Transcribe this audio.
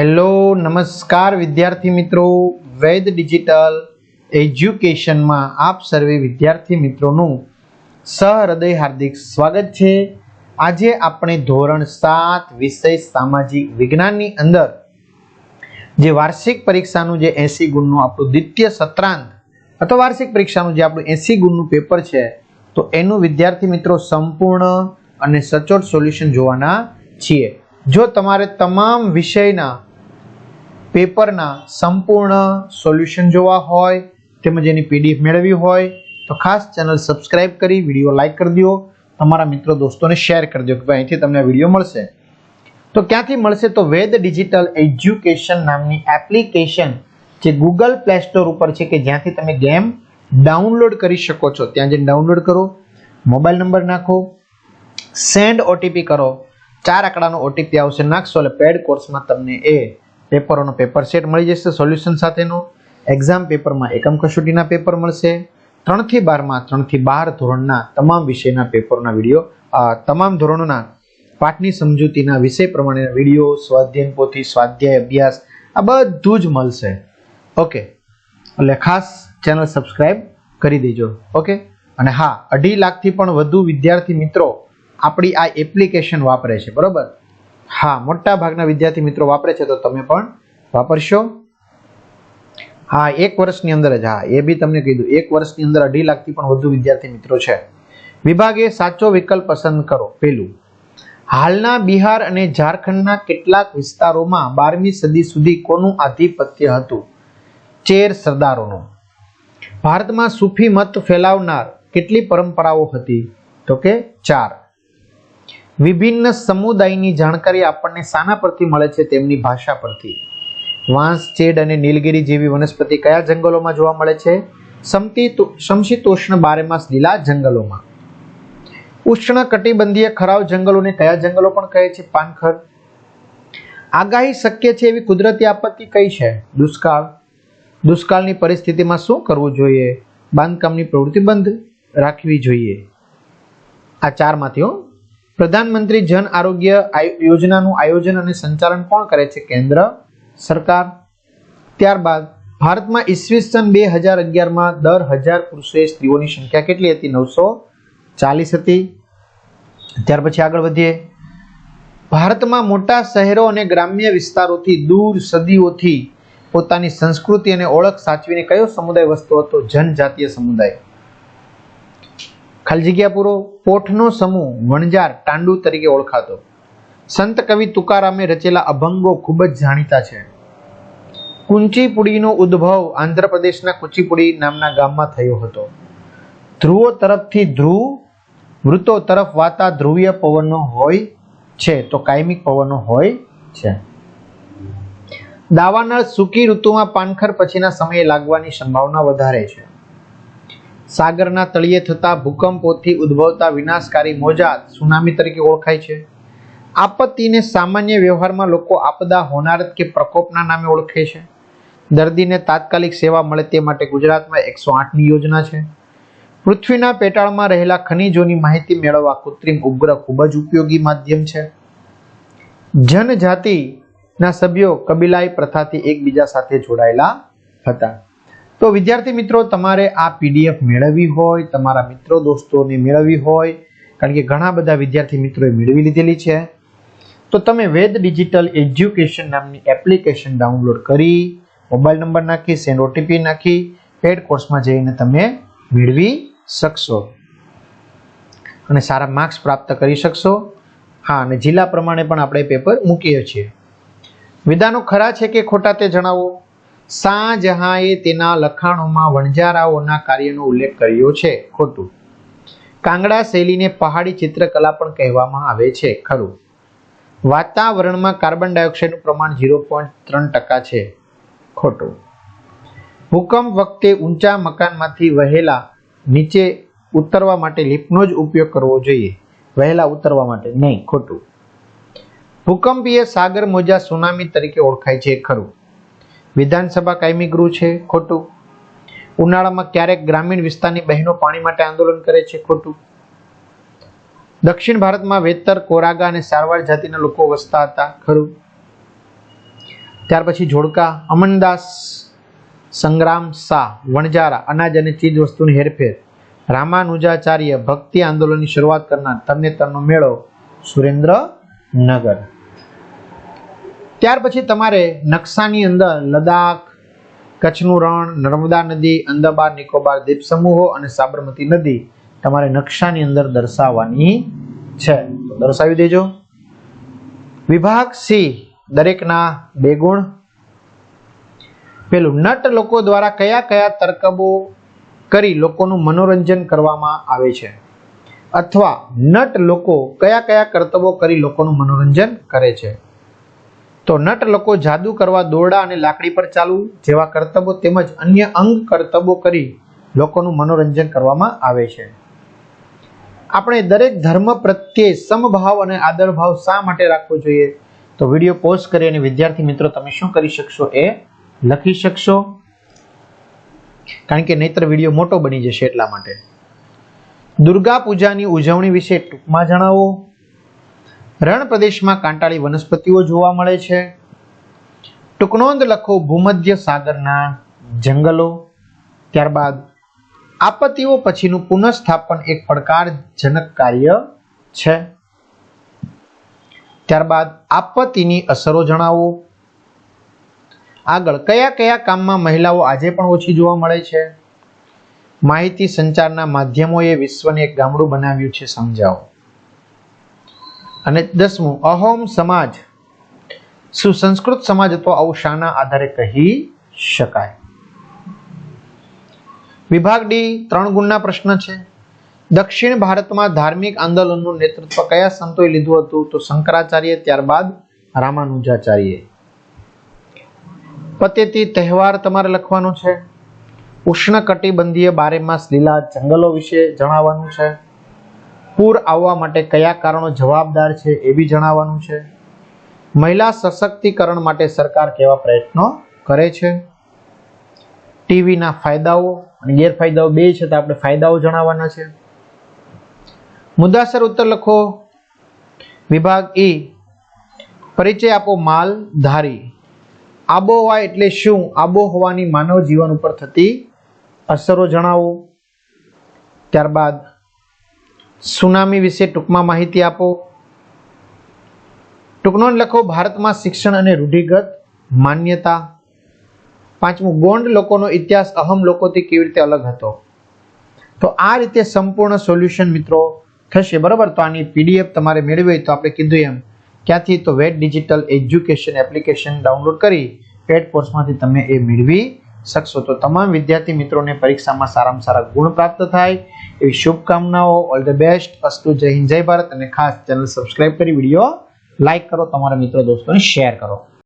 Hello, નમસ્કાર વિદ્યાર્થી મિત્રો. વૈદ ડિજિટલ એજ્યુકેશનમાં આપ સર્વે વિદ્યાર્થી મિત્રોનું સહૃદય હાર્દિક સ્વાગત છે. આજે આપણે ધોરણ સાત વિષય સામાજિક વિજ્ઞાનની અંદર જે વાર્ષિક પરીક્ષાનું જે એસી ગુણનું આપણું દ્વિતીય સત્રાંત અથવા વાર્ષિક પરીક્ષાનું જે આપણું એસી ગુણનું પેપર છે, તો એનું વિદ્યાર્થી મિત્રો સંપૂર્ણ અને સચોટ સોલ્યુશન જોવાના છીએ. જો તમારે તમામ વિષયના પેપરના સંપૂર્ણ સોલ્યુશન જોવા હોય તેમજ એની પીડીએફ મેળવવી હોય તો ખાસ ચેનલ સબસ્ક્રાઇબ કરી વીડિયો લાઇક કરી દો, તમારા મિત્રો દોસ્તોને શેર કરી દો કે ભાઈ અહીંથી તમને વીડિયો મળશે. તો ક્યાંથી મળશે તો વેદ ડિજિટલ એજ્યુકેશન નામની એપ્લિકેશન જે ગૂગલ પ્લે સ્ટોર ઉપર છે કે જ્યાંથી તમે ગેમ ડાઉનલોડ કરી શકો છો. ત્યાં જઈને ડાઉનલોડ કરો, મોબાઈલ નંબર નાખો, સેન્ડ ઓટીપી કરો, ચાર આંકડાનો ઓટીપી આવશે. નાખશો એટલે પેડ કોર્સમાં તમને એ પેપરોનો પેપર સેટ મળી જશે સોલ્યુશન સાથેનો. એક્ઝામ પેપરમાં એકમ કસોટીના પેપર મળશે. ત્રણથી બારમાં, ત્રણથી બાર ધોરણના તમામ વિષયના પેપરના વીડિયો તમામ ધોરણોના પાઠની સમજૂતીના વિષય પ્રમાણેના વીડિયો, સ્વાધ્યાયન પોથી, સ્વાધ્યાય અભ્યાસ, આ બધું જ મળશે. ઓકે એટલે ખાસ ચેનલ સબસ્ક્રાઈબ કરી દેજો. ઓકે અને હા, અઢી લાખથી પણ વધુ વિદ્યાર્થી મિત્રો આપણી આ એપ્લિકેશન વાપરે છે. બરોબર? હા મોટા ભાગના વિદ્યાર્થી મિત્રો વાપરે છે તો તમે પણ વાપરશો. હા, એક વર્ષની અંદર જ, હા, એ બી તમને કીધું. એક વર્ષની અંદર અઢી લાખથી પણ વધુ વિદ્યાર્થી મિત્રો છે. વિભાગે સાચો વિકલ્પ પસંદ કરો. પેલું હાલના બિહાર અને ઝારખંડના કેટલાક વિસ્તારોમાં બારમી સદી સુધી કોનું આધિપત્ય હતું? ચેર સરદારોનું. ભારતમાં સૂફી મત ફેલાવનાર કેટલી પરંપરાઓ હતી? તો કે ચાર. વિભિન્ન સમુદાયની જાણકારી આપણને શાના પરથી મળે છે તેમની ભાષા પરથી. વાંસ, ચેડ અને નીલગિરી જેવી વનસ્પતિ કયા જંગલોમાં જોવા મળે છે? સમશીતોષ્ણ બારેમાસ લીલા જંગલોમાં. ઉષ્ણ કટિબંધીય ખરાવ જંગલોને કયા જંગલો પણ કહે છે? પાનખર. આગાહી શક્ય છે એવી કુદરતી આપત્તિ કઈ છે? દુષ્કાળ. દુષ્કાળની પરિસ્થિતિમાં શું કરવું જોઈએ? બાંધકામની પ્રવૃત્તિ બંધ રાખવી જોઈએ. આ ચારમાંથી પ્રધાનમંત્રી જન આરોગ્ય યોજનાનું આયોજન અને સંચાલન કોણ કરે છે? કેન્દ્ર, સરકાર. ત્યારબાદ, ભારતમાં ઈસવીસન બે હજાર અગિયારમાં દર હજાર પુરુષોએ સ્ત્રીઓની સંખ્યા કેટલી હતી? નવસો ચાલીસ હતી. ત્યાર પછી આગળ વધીએ. ભારતમાં મોટા શહેરો અને ગ્રામ્ય વિસ્તારોથી દૂર સદીઓથી પોતાની સંસ્કૃતિ અને ઓળખ સાચવીને કયો સમુદાય વસતો હતો? જનજાતીય સમુદાય. ખાલી પોઠનો સમૂહ વણજાર તાંડુ તરીકે ઓળખાતો. સંત કવિ તુકારામે રચેલા અભંગો ખૂબ જ જાણીતા છે. કુંચીપુડીનો ઉદ્ભવ આંધ્રપ્રદેશના કુચીપુડી નામના ગામમાં થયો હતો. ધ્રુવો તરફથી ધ્રુવ વૃત્તો તરફ વાતા ધ્રુવીય પવનો હોય છે તો કાયમિક પવનો હોય છે. દાવાનળ સૂકી ઋતુમાં પાનખર પછીના સમયે લાગવાની સંભાવના વધારે છે. સાગરના તળિયે થતા ભૂકંપોથી ઉદ્ભવતા વિનાશકારી મોજા સુનામી તરીકે ઓળખાય છે. આપત્તિને સામાન્ય વ્યવહારમાં લોકો આપદા હોનારત કે પ્રકોપના નામે ઓળખે છે. દર્દીને તાત્કાલિક સેવા મળે તે માટે ગુજરાતમાં એકસો આઠની યોજના છે. પૃથ્વીના પેટાળમાં રહેલા ખનિજોની માહિતી મેળવવા કૃત્રિમ ઉપગ્રહ ખૂબ જ ઉપયોગી માધ્યમ છે. જનજાતિના સભ્યો કબીલાઈ પ્રથાથી એકબીજા સાથે જોડાયેલા હતા. તો વિદ્યાર્થી મિત્રો, તમારે આ પીડીએફ મેળવવી હોય, તમારા મિત્રો દોસ્તોને મેળવવી હોય, કારણ કે ઘણા બધા વિદ્યાર્થી મિત્રોએ મેળવી લીધેલી છે. તો તમે વેદ ડિજિટલ એજ્યુકેશન નામની એપ્લિકેશન ડાઉનલોડ કરી, મોબાઈલ નંબર નાખી સેન્ડ ઓટીપી નાખી પેડ કોર્સમાં જઈને તમે મેળવી શકશો. અને સારા માર્ક્સ પ્રાપ્ત કરી શકશો. હા, અને જિલ્લા પ્રમાણે પણ આપણે પેપર મૂકીએ છીએ. વિધાનો ખરા છે કે ખોટા તે જણાવો? શાહજહાંએ તેના લખાણોમાં વણજારાઓના કાર્યનો ઉલ્લેખ કર્યો છે, ખોટું. કાંગડા શૈલીને પહાડી ચિત્રકલા પણ કહેવામાં આવે છે, ખરું. વાતાવરણમાં કાર્બન ડાયોક્સાઇડનું પ્રમાણ ઝીરો પોઈન્ટ ત્રણ ટકા છે, ખોટું. ભૂકંપ વખતે ઊંચા મકાનમાંથી વહેલા નીચે ઉતરવા માટે લિફ્ટનો જ ઉપયોગ કરવો જોઈએ. વહેલા ઉતરવા માટે નહીં, ખોટું. ભૂકંપીય સાગર મોજા સુનામી તરીકે ઓળખાય છે, ખરું. વિધાનસભા કાયમી ગૃહ છે, ખોટું. ઉનાળામાં ક્યારેક ગ્રામીણ વિસ્તારની બહેનો પાણી માટે આંદોલન કરે છે, ખોટું. દક્ષિણ ભારતમાં વેતર, કોરાગા અને સારવાર જાતિના લોકો વસતા હતા, ખરું. ત્યાર પછી જોડકા, અમનદાસ, સંગ્રામ શાહ વણજારા અનાજ અને ચીજ વસ્તુની હેરફેર, રામાનુજાચાર્ય ભક્તિ આંદોલનની શરૂઆત કરનાર તરણેતરનો મેળો સુરેન્દ્રનગર. ત્યાર પછી તમારે નકશાની અંદર લદાખ કચ્છનું રણ, નર્મદા નદી અંદાબાર નિકોબાર દ્વીપ સમૂહો અને સાબરમતી નદી તમારે નકશાની અંદર દર્શાવવાની છે. દર્શાવી દેજો. વિભાગ સી, દરેકના બે ગુણ. પેલું, નટ લોકો દ્વારા કયા કયા તરકબો કરી લોકોનું મનોરંજન કરવામાં આવે છે? અથવા, નટ લોકો કયા કયા કરતબો કરી લોકોનું મનોરંજન કરે છે? તો નટ લોકો જાદુ કરવા દોરડા અને લાકડી પર ચાલવું જેવા કરતબો તેમજ અન્ય અંગ કરતબો કરી લોકોનું મનોરંજન કરવામાં આવે છે. આપણે દરેક ધર્મ પ્રત્યે સમભાવ અને આદરભાવ શા માટે રાખવો જોઈએ? તો વીડિયો પોઝ કરી અને વિદ્યાર્થી મિત્રો, તમે શું કરી શકશો એ લખી શકશો. કારણ કે નહીતર વીડિયો મોટો બની જશે એટલા માટે. દુર્ગા પૂજાની ઉજવણી વિશે ટૂંકમાં જણાવો. રણ પ્રદેશમાં કાંટાળી વનસ્પતિઓ જોવા મળે છે. ટૂંકનોંધ લખો ભૂમધ્ય સાગરના જંગલો. ત્યારબાદ આપત્તિઓ પછીનું પુનઃસ્થાપન એક પડકારજનક કાર્ય છે. ત્યારબાદ આપત્તિની અસરો જણાવો. આગળ કયા કયા કામમાં મહિલાઓ આજે પણ ઓછી જોવા મળે છે? માહિતી સંચારના માધ્યમોએ વિશ્વને એક ગામડું બનાવ્યું છે સમજાવો. અને દસમું, અહોમ સમાજ. સુસંસ્કૃત સમાજ હતો? આવું શાના આધારે કહી શકાય. વિભાગ ડી, ત્રણ ગુણના પ્રશ્ન છે. દક્ષિણ ભારતમાં ધાર્મિક આંદોલનનું નેતૃત્વ કયા સંતોએ લીધું હતું? તો શંકરાચાર્ય, ત્યારબાદ રામાનુજાચાર્ય. પતેતી તહેવાર તમારે લખવાનો છે. ઉષ્ણકટિબંધીય બારેમાસ લીલા જંગલો વિશે જણાવવાનું છે. પૂર આવવા માટે કયા કારણો જવાબદાર છે એ બી જણાવવાનું છે. મહિલા સશક્તિકરણ માટે સરકાર કેવા પ્રયત્નો કરે છે? ટીવીના ફાયદાઓ અને ગેરફાયદાઓ બે છે તો આપણે ફાયદાઓ જણાવવાના છે. મુદ્દાસર ઉત્તર લખો. વિભાગ ઈ પરિચય આપો માલ ધારી આબોહવા એટલે શું? આબોહવાની માનવ જીવન ઉપર થતી અસરો જણાવો. ત્યારબાદ સુનામી વિશે ટૂંકમાં માહિતી આપો. ટૂંકનો લખો, ભારતમાં શિક્ષણ અને રૂઢિગત માન્યતા. પાંચમું, ગોંડ લોકોનો ઇતિહાસ અહમ લોકોથી કેવી રીતે અલગ હતો? તો આ રીતે સંપૂર્ણ સોલ્યુશન મિત્રો થશે, બરાબર? તો આની પીડીએફ તમારે મેળવી હોય તો આપણે કીધું એમ. ક્યાંથી તો wet digital education application download કરી, પેડ કોર્સમાંથી તમે એ મેળવી શકશો તો તમામ વિદ્યાર્થી મિત્રોને પરીક્ષામાં સારામાં સારા ગુણ પ્રાપ્ત થાય. એવી શુભકામનાઓ. ઓલ ધ બેસ્ટ અસ્તુ. જય હિન્દ, જય ભારત. અને ખાસ ચેનલ સબસ્ક્રાઇબ કરી, વીડિયો લાઈક કરો. તમારા મિત્રો, દોસ્તોને શેર કરો.